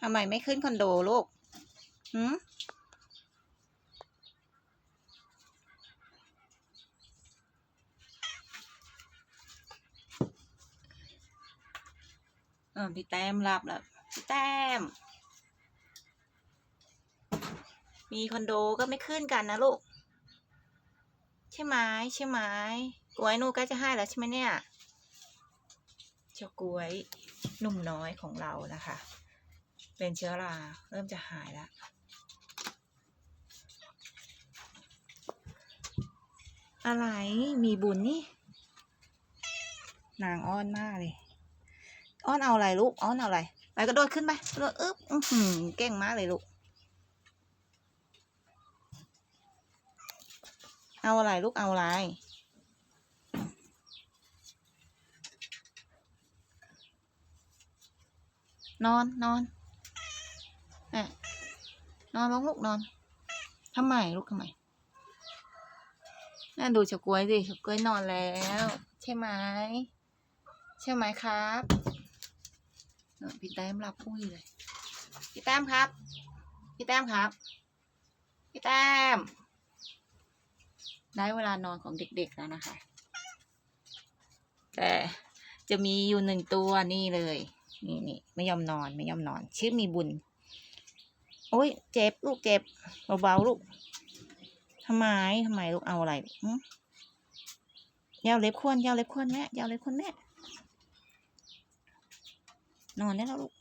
ทำไมไม่ขึ้นคอนโดลูกหืมเออพี่แต้มหลับแล้วพี่แต้ม มีคอนโดก็ไม่ขึ้นกันนะลูก ใช่ไหมใช่ไหมกล้วยนูก็จะให้แล้วใช่ไหมเนี่ยเจ้ากล้วยหนุ่มน้อยของเรานะคะ เป็นเชื้อรา เริ่มจะหายแล้ว อะไรมีบุญนี่ นางอ้อนมากเลย อ้อนเอาอะไรลูก อ้อนเอาอะไร ไปกระโดดขึ้นไปกระโดดอึ๊บอื้อหือเก่งมากเลยลูก เอาอะไรลูกเอาอะไรนอนนอน อะนอนลงลูกนอนทำไมลูกทำไมน่าดูเฉากล้วยสิเฉากล้วยนอนแล้ว ใช่ไหมใช่ไหมครับเออพี่แต้มรับปุ้ยเลย พี่แต้มครับ พี่แต้มครับ พี่แต้ม ได้เวลานอนของเด็กๆแล้วนะคะ แต่จะมีอยู่หนึ่งตัวนี่เลย นี่นี่ไม่ยอมนอนไม่ยอมนอน ชื่อมีบุญ โอ้ยเจ็บลูกเจ็บเบาๆลูกทำไมทำไมลูกเอาอะไรยาวเล็บควนยาวเล็บควนแม่ยาวเล็บควนแม่นอนได้แล้วลูก